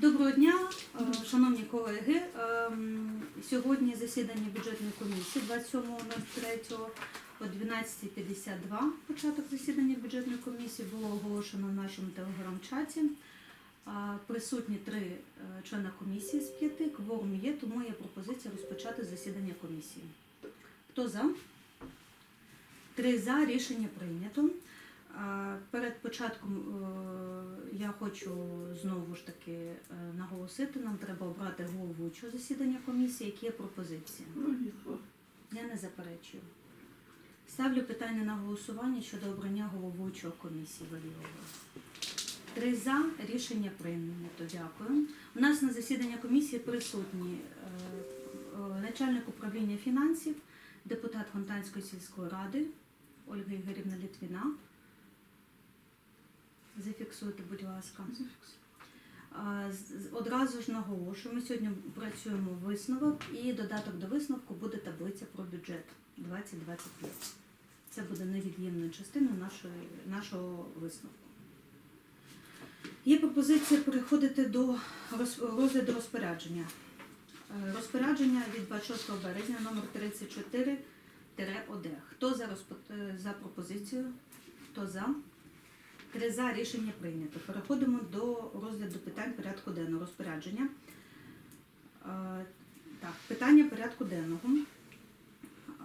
Доброго дня, е, шановні колеги. Ем, Сьогодні засідання бюджетної комісії 27.03 о 12.52. Початок засідання бюджетної комісії було оголошено в нашому телеграм-чаті. Присутні три е, члени комісії з п'яти. Кворум є, тому є пропозиція розпочати засідання комісії. Хто за? Три за. Рішення прийнято. Перед початком е, я хочу знову ж таки е, наголосити, нам треба обрати головуючого засідання комісії, які є пропозиції. Я не заперечую. Ставлю питання на голосування щодо обрання головуючого комісії Валіової. Три за рішення прийнято. Дякую. У нас на засідання комісії присутні е, начальник управління фінансів, депутат Фонтанської сільської ради Ольга Ігорівна Літвіна. Зафіксуйте, будь ласка. Одразу ж наголошую, ми сьогодні працюємо висновок і додаток до висновку буде таблиця про бюджет 2025. Це буде невід'ємною частиною нашої, нашого висновку. Є пропозиція переходити до розгляду розпорядження. Е, Розпорядження від 26 березня номер 34 ОД. Хто за, розпо- е, за пропозицію? Хто за? Три за рішення прийнято. Переходимо до розгляду питань порядку денного розпорядження. Е, Так, питання порядку денного.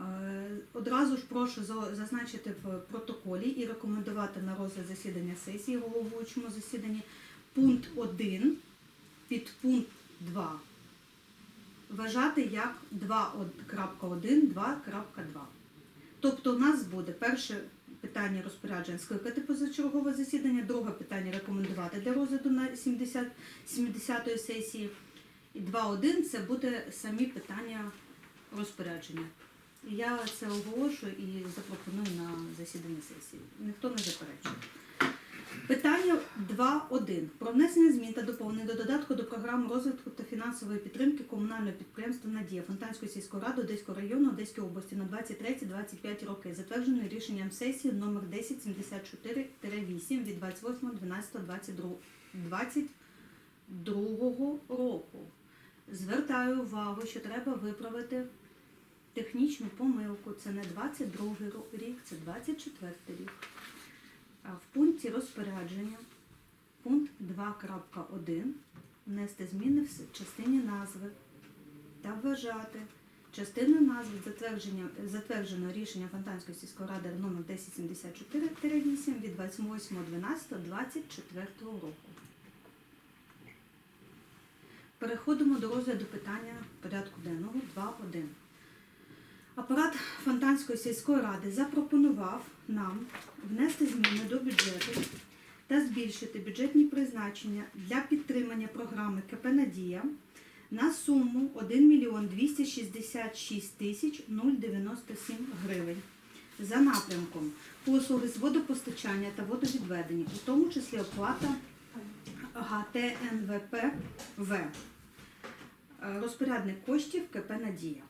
Е, Одразу ж прошу зазначити в протоколі і рекомендувати на розгляд засідання сесії головуючому засіданні пункт 1 під пункт 2 вважати як 2.1, 2.2. Тобто у нас буде перше питання розпоряджень скликати позачергове засідання, друге питання рекомендувати для розгляду на 70, 70-ї сесії. І 2.1 це буде самі питання розпорядження. Я це оголошую і запропоную на засідання сесії. Ніхто не заперечує. Питання 2.1. Про внесення змін та доповнень до додатку до програми розвитку та фінансової підтримки комунального підприємства Надія Фонтанської сільської ради Одеського району Одеської області на 23-25 роки, затвердженої рішенням сесії номер 1074-8 від 28.12.22 року. Звертаю увагу, що треба виправити технічну помилку. Це не 22 рік, це 24 рік. В пункті розпорядження, пункт 2.1, внести зміни в частині назви та вважати частиною назви затвердження, рішення Фонтанської сільської ради номер 1074-8 від 28.12.24 року. Переходимо до розгляду питання порядку денного 2.1. Апарат Фонтанської сільської ради запропонував нам внести зміни до бюджету та збільшити бюджетні призначення для підтримання програми КП Надія на суму 1 мільйон 266 тисяч 097 гривень за напрямком послуги з водопостачання та водовідведення, у тому числі оплата ГТНВП В. Е, Розпорядник коштів КП Надія.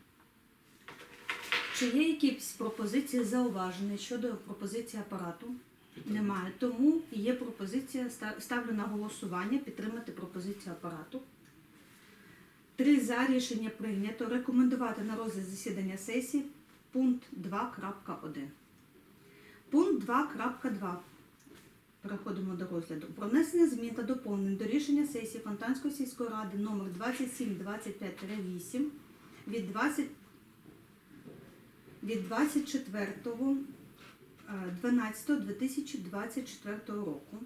Чи є якісь пропозиції зауваження щодо пропозиції апарату? Немає. Тому є пропозиція, ставлю на голосування підтримати пропозицію апарату. Три за рішення прийнято. Рекомендувати на розгляд засідання сесії пункт 2.1. Пункт 2.2. Переходимо до розгляду. Про внесення змін та доповнень до рішення сесії Фонтанської сільської ради номер 2725-8 від 20 від 24.12.2024 року.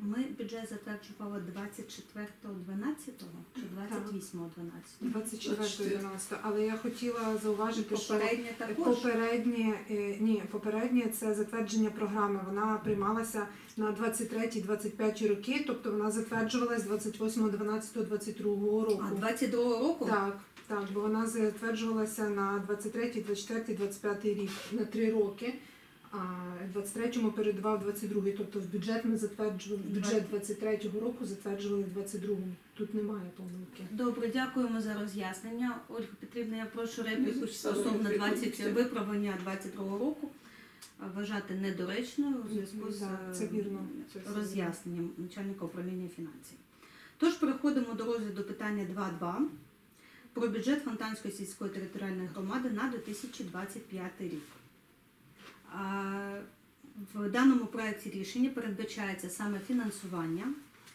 Ми бюджет затверджували 24.12 чи 28.12? 24.12. Але я хотіла зауважити, що Попереднє також. попереднє, е, ні, попереднє це затвердження програми. Вона приймалася на 23-25 роки, тобто вона затверджувалась 28.12.22 року. А 22 року? Так, так, бо вона затверджувалася на 23, 24, 25 рік на 3 роки. А в 23-му передавав 22-й. Тобто в бюджет ми затверджували бюджет 23-го року затверджували в 22-му. Тут немає помилки. Добре, дякуємо за роз'яснення. Ольга Петрівна, я прошу репліку стосовно ставлю 20 виправлення 22 року. Вважати недоречною у зв'язку з це вірно. Це роз'ясненням начальника управління фінансів. Тож переходимо до розгляду питання 2.2 про бюджет Фонтанської сільської територіальної громади на 2025 рік. В даному проєкті рішення передбачається саме фінансування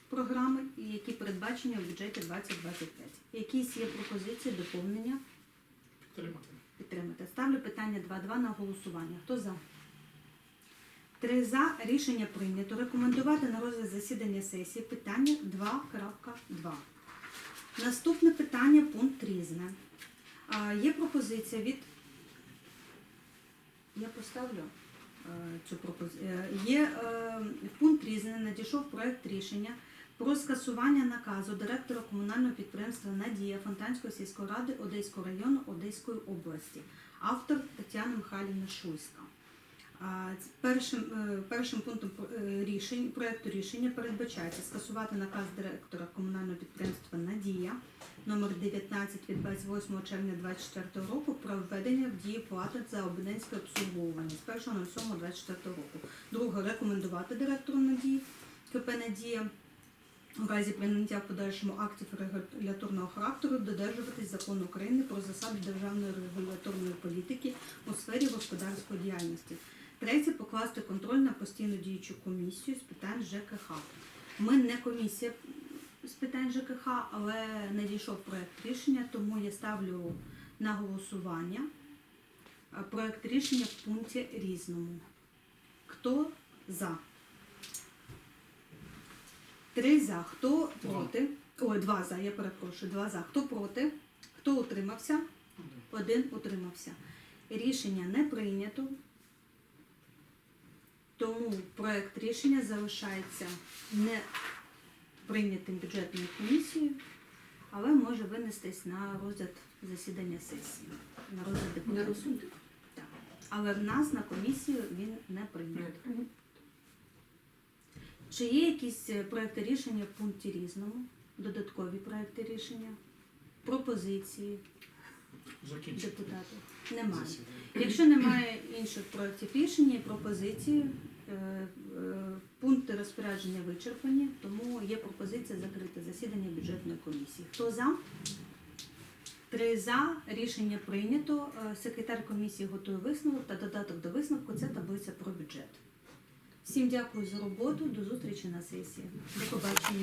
програми, які передбачені в бюджеті 2025. Якісь є пропозиції, доповнення? Підтримати. Підтримати. Ставлю питання 2.2 на голосування. Хто за? Три за. Рішення прийнято. Рекомендувати на розгляд засідання сесії питання 2.2. Наступне питання пункт різне. Є пропозиція від. Я поставлю е, цю пропозицію. Є е, пункт різне. Надійшов проект рішення про скасування наказу директора комунального підприємства Надія Фонтанської сільської ради Одеського району Одеської області. Автор Тетяна Михайлівна Шуйська. Першим, е, першим пунктом е, рішень, проекту рішення передбачається скасувати наказ директора комунального підприємства Надія номер 19 від 28 червня 2024 року про введення в дію плати за абонентське обслуговування з 1.07.24 року. Друге, рекомендувати директору Надії КП Надія у разі прийняття в подальшому актів регуляторного характеру додержуватись закону України про засади державної регуляторної політики у сфері господарської діяльності. Третє покласти контроль на постійну діючу комісію з питань ЖКХ. Ми не комісія з питань ЖКХ, але надійшов проект рішення, тому я ставлю на голосування е, проект рішення в пункті різному. Хто за? Три за. Хто проти? Ой, два за, я перепрошую, два за. Хто проти? Хто утримався? Один утримався. Рішення не прийнято. Тому проект рішення залишається не прийнятим бюджетною комісією, але може винестись на розгляд засідання сесії. На розгляд Не депутатів. розсудить. Так. Але в нас на комісію він не прийнятий. Чи є якісь е, проекти рішення в пункті різному? Додаткові проекти рішення? Пропозиції Закінчити. депутатів? Немає. засідання. Якщо немає інших проєктів рішення і пропозиції, пункти розпорядження вичерпані, тому є пропозиція закрити засідання бюджетної комісії. Хто за? Три за. Рішення прийнято. Е, Секретар комісії готує висновок та додаток до висновку це таблиця про бюджет. Всім дякую за роботу. До зустрічі на сесії. До побачення.